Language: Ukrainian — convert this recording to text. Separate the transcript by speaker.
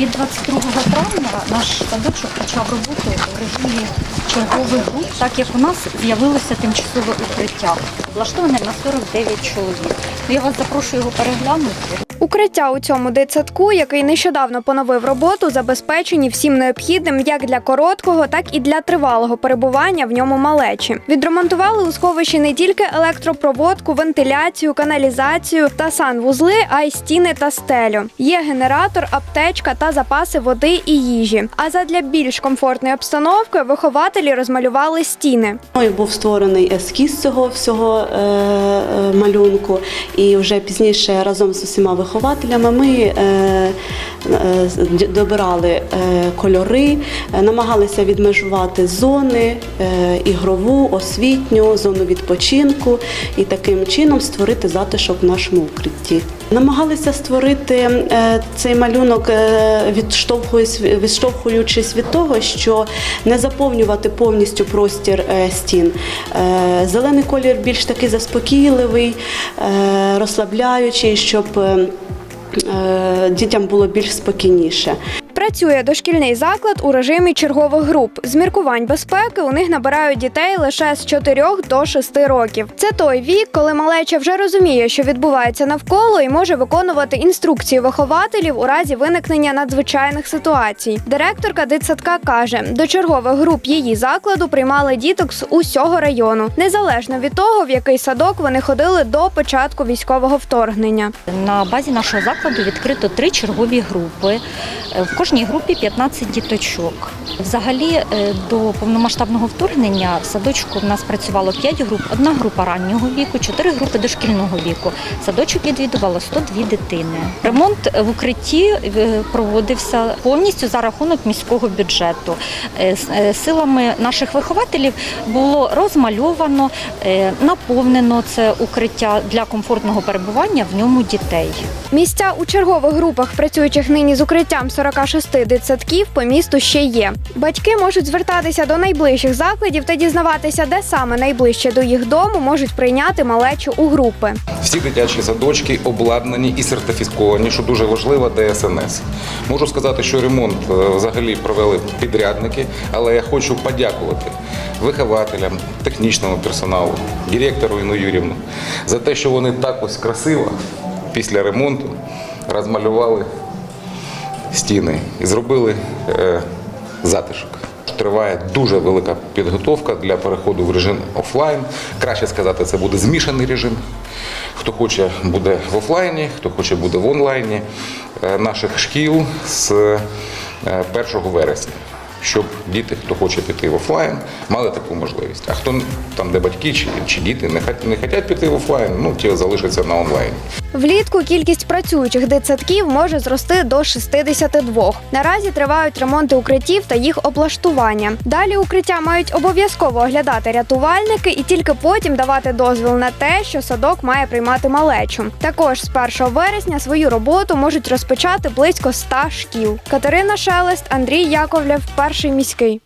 Speaker 1: Від 22 травня наш садочок почав роботу в режимі чергових груп, так як у нас з'явилося тимчасове укриття, влаштоване на 49 чоловік. Ну, Я вас запрошую його переглянути.
Speaker 2: Укриття у цьому дитсадку, який нещодавно поновив роботу, забезпечені всім необхідним як для короткого, так і для тривалого перебування в ньому малечі. Відремонтували у сховищі не тільки електропроводку, вентиляцію, каналізацію та санвузли, а й стіни та стелю. Є генератор, аптечка та запаси води і їжі. А задля більш комфортної обстановки вихователі розмалювали стіни.
Speaker 3: Мною був створений ескіз цього всього е, е, малюнку, і вже пізніше разом з усіма вихователями ми е, добирали е, кольори, е, намагалися відмежувати зони е, ігрову, освітню, зону відпочинку і таким чином створити затишок в нашому укритті. Намагалися створити е, цей малюнок, е, відштовхуючись, від того, що не заповнювати повністю простір е, стін. Е, Зелений колір більш такий заспокійливий, е, розслабляючий, щоб е, е, дітям було більш спокійніше.
Speaker 2: Працює дошкільний заклад у режимі чергових груп. З міркувань безпеки у них набирають дітей лише з 4 до 6 років. Це той вік, коли малеча вже розуміє, що відбувається навколо, і може виконувати інструкції вихователів у разі виникнення надзвичайних ситуацій. Директорка дитсадка каже, до чергових груп її закладу приймали діток з усього району, незалежно від того, в який садок вони ходили до початку військового вторгнення.
Speaker 1: На базі нашого закладу відкрито три чергові групи. Е, В кожній групі 15 діточок. Взагалі, е, до повномасштабного вторгнення в садочку в нас працювало 5 груп, одна група раннього віку, 4 групи дошкільного віку. Садочок відвідувало 102 дитини. Ремонт в укритті е, проводився повністю за рахунок міського бюджету. Е, Силами наших вихователів було розмальовано, наповнено це укриття для комфортного перебування в ньому дітей.
Speaker 2: Місця у чергових групах, працюючих нині з укриттям 46 дитсадків, по місту ще є. Батьки можуть звертатися до найближчих закладів та дізнаватися, де саме найближче до їх дому можуть прийняти малечу у групи.
Speaker 4: Всі дитячі садочки обладнані і сертифіковані, що дуже важливо ДСНС. Можу сказати, що ремонт е, взагалі провели підрядники, але я хочу подякувати вихователям, технічному персоналу, директору Інну Юрівну за те, що вони так ось красиво після ремонту розмалювали стіни і зробили е, затишок. Триває дуже велика підготовка для переходу в режим офлайн. Краще сказати, це буде змішаний режим. Хто хоче, буде в офлайні, хто хоче, буде в онлайні е, наших шкіл з е, 1 вересня. Щоб діти, хто хоче піти в офлайн, мали таку можливість. А хто там, де батьки чи, чи діти не, хот- не хочуть піти в офлайн, ну ті залишаться на онлайні.
Speaker 2: Влітку кількість працюючих дитсадків може зрости до 62. Наразі тривають ремонти укриттів та їх облаштування. Далі укриття мають обов'язково оглядати рятувальники і тільки потім давати дозвіл на те, що садок має приймати малечу. Також з 1 вересня свою роботу можуть розпочати близько 100 шкіл. Катерина Шелест, Андрій Яковлєв, перший міський.